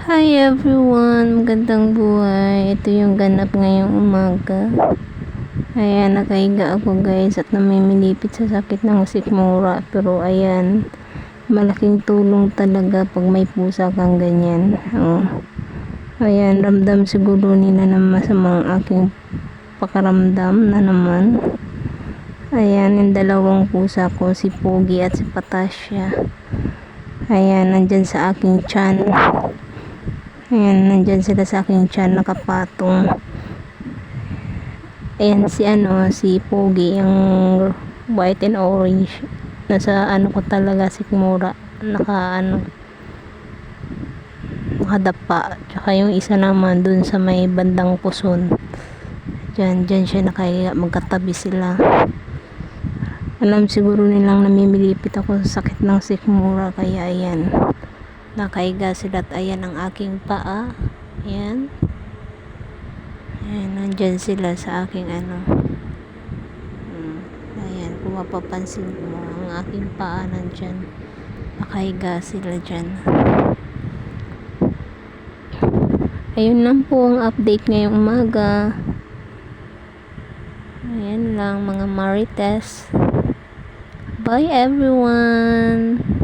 Hi everyone! Magandang buhay. Ito yung ganap ngayong umaga. Ayan, nakahiga ako guys at namimilipit sa sakit ng sikmura. Pero ayan, malaking tulong talaga pag may pusa kang ganyan. Oh. Ayan, ramdam siguro nila na masamang aking pakaramdam na naman. Ayan, yung dalawang pusa ko, si Pogi at si Patasya. Ayan, nandyan sa aking chan. Ayan, nandyan sila sa aking chan, nakapatong. Ayan, si ano, si Pogi, yung white and orange. Nasa ano ko talaga, si Kimura. Naka ano, nakadapa. Tsaka yung isa naman dun sa may bandang puson. Diyan, diyan siya nakahiga, magkatabi sila. Alam siguro nilang namimilipit ako sa sakit ng sikmura kaya ayan. Nakaiga sila at ayan ang aking paa. Ayan. Ayan, nandyan sila sa aking ano. Hmm, Ayan, kung mapapansin mo, ang aking paa nandyan. Nakahiga sila dyan. Ayun lang po ang update ngayong umaga. Ayan lang mga marites. Bye everyone!